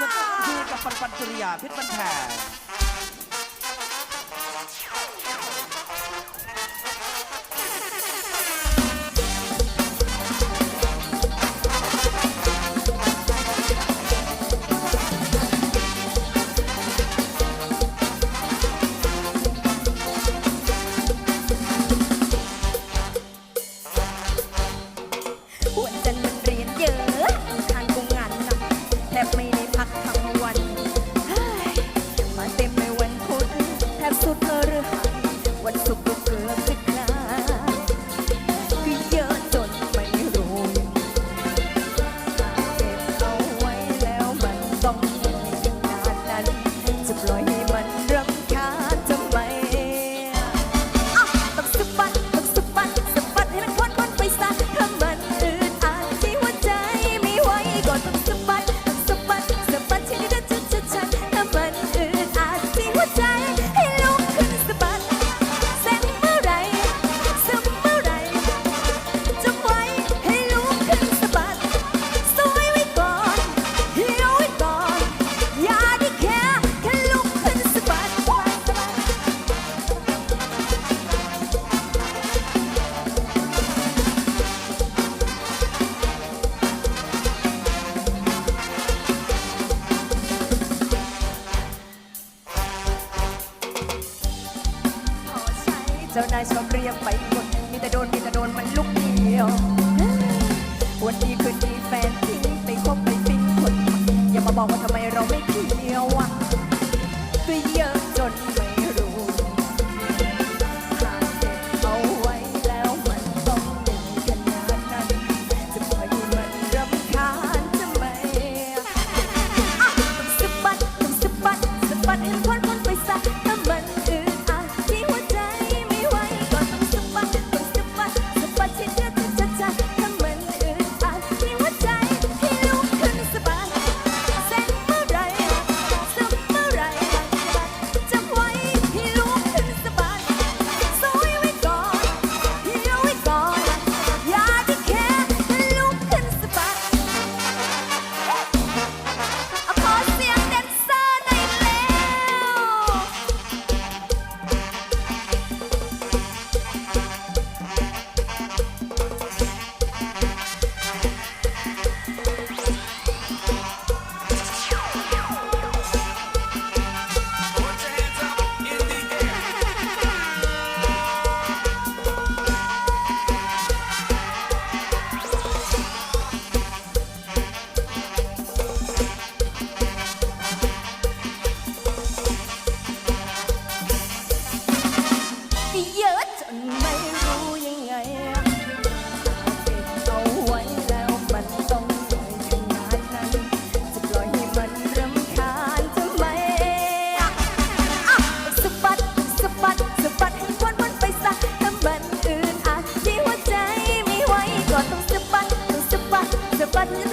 จะต้อกับปันปันจริยาพิษบันแทงหัวใจ พฤหัวันศุกร์ เจ้านายชอบเรียกไปกดมีแต่โดนมีแต่โดนมันลุกเดียว วันดีคืนดีแฟนทิ้งไปคบไปฟินคน อย่ามาบอกว่าทำไมเราไม่เกี่ยวอะด้วเยอะ под